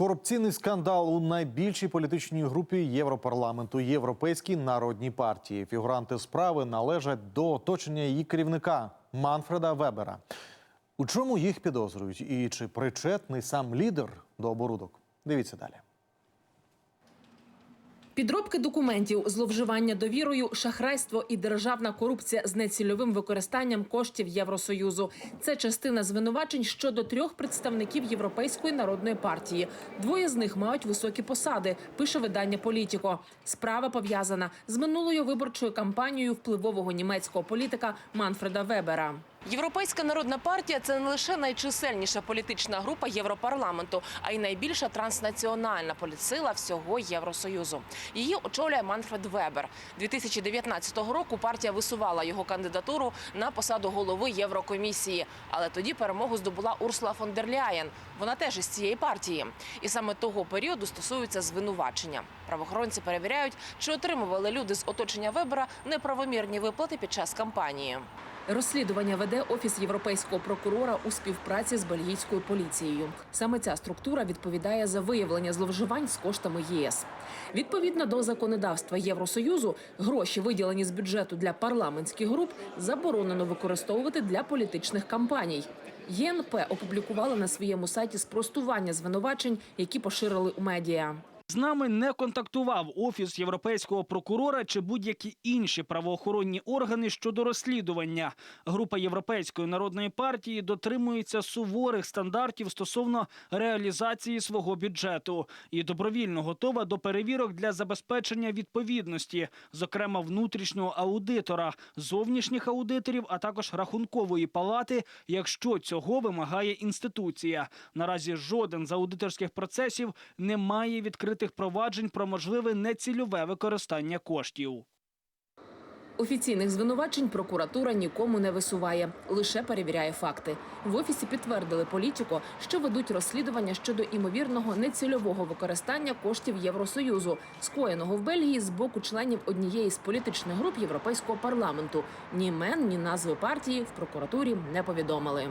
Корупційний скандал у найбільшій політичній групі Європарламенту Європейській народній партії. Фігуранти справи належать до оточення її керівника Манфреда Вебера. У чому їх підозрюють і чи причетний сам лідер до оборудок? Дивіться далі. Підробки документів, зловживання довірою, шахрайство і державна корупція з нецільовим використанням коштів Євросоюзу. Це частина звинувачень щодо трьох представників Європейської народної партії. Двоє з них мають високі посади. Пише видання Політіко. Справа пов'язана з минулою виборчою кампанією впливового німецького політика Манфреда Вебера. Європейська народна партія це не лише найчисельніша політична група Європарламенту, а й найбільша транснаціональна політсила всього Євросоюзу. Її очолює Манфред Вебер. 2019 року партія висувала його кандидатуру на посаду голови Єврокомісії. Але тоді перемогу здобула Урсула фон дер Ляєн. Вона теж із цієї партії. І саме того періоду стосуються звинувачення. Правоохоронці перевіряють, чи отримували люди з оточення Вебера неправомірні виплати під час кампанії. Розслідування веде офіс європейського прокурора у співпраці з бельгійською поліцією. Саме ця структура відповідає за виявлення зловживань з коштами ЄС. Відповідно до законодавства Євросоюзу, гроші, виділені з бюджету для парламентських груп, заборонено використовувати для політичних кампаній. ЄНП опублікувала на своєму сайті спростування звинувачень, які поширили у медіа. З нами не контактував офіс європейського прокурора чи будь-які інші правоохоронні органи щодо розслідування. Група Європейської народної партії дотримується суворих стандартів стосовно реалізації свого бюджету і добровільно готова до перевірок для забезпечення відповідності, зокрема внутрішнього аудитора, зовнішніх аудиторів, а також рахункової палати, якщо цього вимагає інституція. Наразі жоден з аудиторських процесів не має відкритих проваджень про можливе нецільове використання коштів. Офіційних звинувачень прокуратура нікому не висуває, лише перевіряє факти. В офісі підтвердили політико, що ведуть розслідування щодо імовірного нецільового використання коштів Євросоюзу, скоєного в Бельгії з боку членів однієї з політичних груп Європейського парламенту. Ні імен, ні назви партії в прокуратурі не повідомили.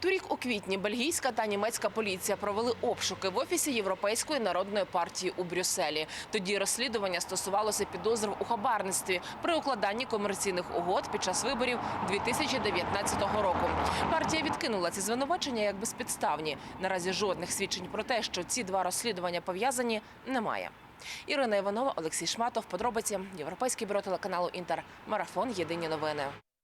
Торік у квітні бельгійська та німецька поліція провели обшуки в офісі Європейської народної партії у Брюсселі. Тоді розслідування стосувалося підозр у хабарництві при укладанні комерційних угод під час виборів 2019 року. Партія відкинула ці звинувачення як безпідставні. Наразі жодних свідчень про те, що ці два розслідування пов'язані, немає. Ірина Іванова, Олексій Шматов. Подробиці Європейське бюро телеканалу Інтер. Марафон. Єдині новини.